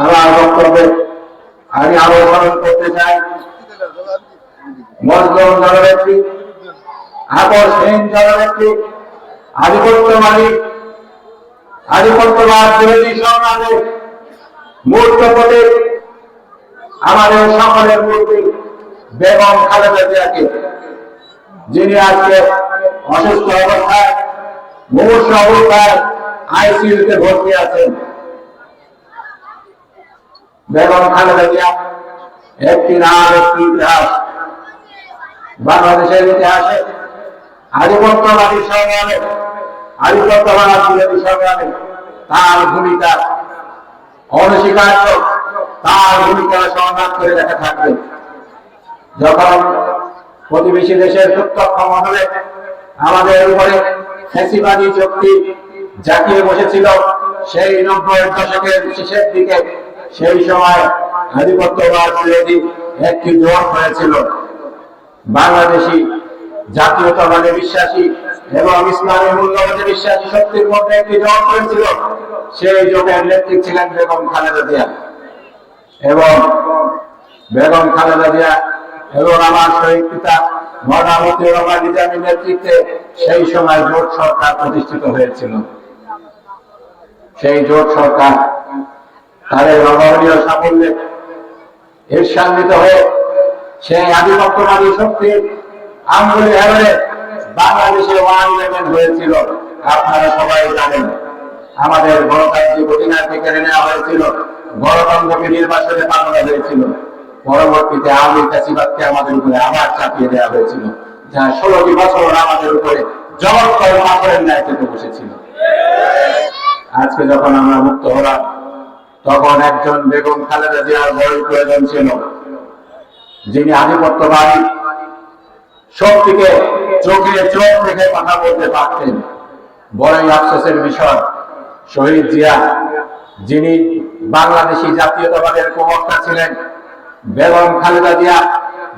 আমার বক্তব্যে আমি আরও স্মরণ করতে চাই। মজলুম জননেত্রী আকর্ষণ জননেত্রী আধিপত্যবাদী আধিপত্যবাদ বিরোধী সংগ্রামে মূর্ত প্রতীক, আমাদের সকলের মূর্তি বেগম খালেদা জিয়াকে, যিনি আজকে অসুস্থ অবস্থায়, মুমূর্ষ অবস্থায় আইসিইউতে ভর্তি আছেন। বেগম খালেদা জিয়া একটি নাম একটি ইতিহাস। বাংলাদেশের ইতিহাসে আধিপত্যবাদী সংগ্রামে, আধিপত্যবাদ সংগ্রামে তার ভূমিকা অনস্বীকার্য, তার ভূমিকা সংগ্রাম করে দেখা থাকবে। যখন প্রতিবেশী দেশের প্রত্যক্ষ মহলে আমাদের উপরে ফ্যাসিবাদী শক্তি জাতিয়ে বসেছিল, সেই নব্বই দশকের শেষের দিকে সেই সময় আধিপত্যবাদ বিরোধী একটি জোট হয়েছিল। বাংলাদেশি জাতীয়তাবাদে বিশ্বাসী এবং ইসলামী মূল্যবোধে বিশ্বাসী শক্তির মধ্যে একটি জোট হয়েছিল সেই জোটের নেত্রী ছিলেন বেগম খালেদা জিয়া। এবং বেগম খালেদা জিয়া এবং আমার শহীদ পিতা মহামতি রহমান নিজামীর নেতৃত্বে সেই সময় জোট সরকার প্রতিষ্ঠিত হয়েছিল। সেই জোট সরকার তাদের নগরীয় সাফল্যে ঈর্ষান্বিত হয়ে সেই আধিপত্যবাদী শক্তির আঙ্গুলে হেরে বাংলাদেশে ওয়ান ইলেভেন হয়েছিল। আপনারা সবাই জানেন, আমাদের গণতান্ত্রিক অধিকারকে কেড়ে নেওয়া হয়েছিল। গণতন্ত্রকে নির্বাচনে পাঠানো হয়েছিল। পরবর্তীতে আওয়ামী চাষিবাদকে আমাদের উপরে আবার চাপিয়ে দেওয়া হয়েছিল, যা ষোলোটি বছর আমাদের উপরে জগৎ করে পাথরের ন্যায় বসেছিল আজকে যখন আমরা মুক্ত হলাম তখন একজন বেগম খালেদা জিয়ার বড় প্রয়োজন ছিল। যিনি আধিপত্যবাদী শক্তিকে চোখে চোখ রেখে কথা বলতে পারতেন। বড়ই আফসোসের বিষয়, শহীদ জিয়া, যিনি বাংলাদেশি জাতীয়তাবাদের প্রবক্তা ছিলেন, বেগম খালেদা জিয়া,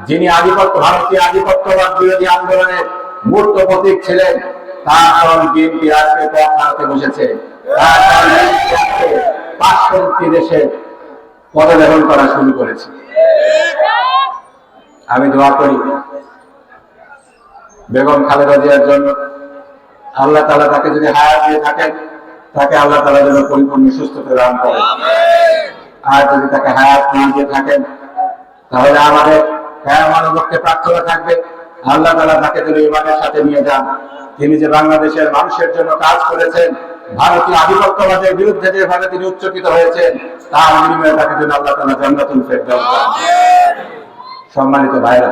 যিনি আধিপত্য, ভারতীয় আধিপত্যবাদ বিরোধী আন্দোলনের মূর্ত প্রতীক ছিলেন, তার কারণ বিএনপি আজকে পথ হারাতে বসেছে। তার কারণ পার্শ্ববর্তী দেশে পদলেখন করা শুরু করেছে। আমি দোয়া করি বেগম খালেদা জিয়ার জন্য। আল্লাহ তালা তাকে যদি হায়াত দিয়ে থাকেন, তাকে আল্লাহ তালা যেন পরিপূর্ণ সুস্থতা দান করেন। আর যদি তাকে হায়াত না দিয়ে থাকেন, তাহলে আমাদের হ্যাঁ মানবকে প্রার্থনা থাকবে। আল্লাহ তালা তাকে যেন ইমানের সাথে নিয়ে যান, তিনি যে বাংলাদেশের মানুষের জন্য কাজ করেছেন ভারতীয় আধিপত্যবাদের বিরুদ্ধে যেভাবে তিনি উচ্চকিত হয়েছেন তার বিনিময়ে তাকে যেন আল্লাহ তালা জান্নাতুল ফেরদাউস সম্মানিত ভাইরা।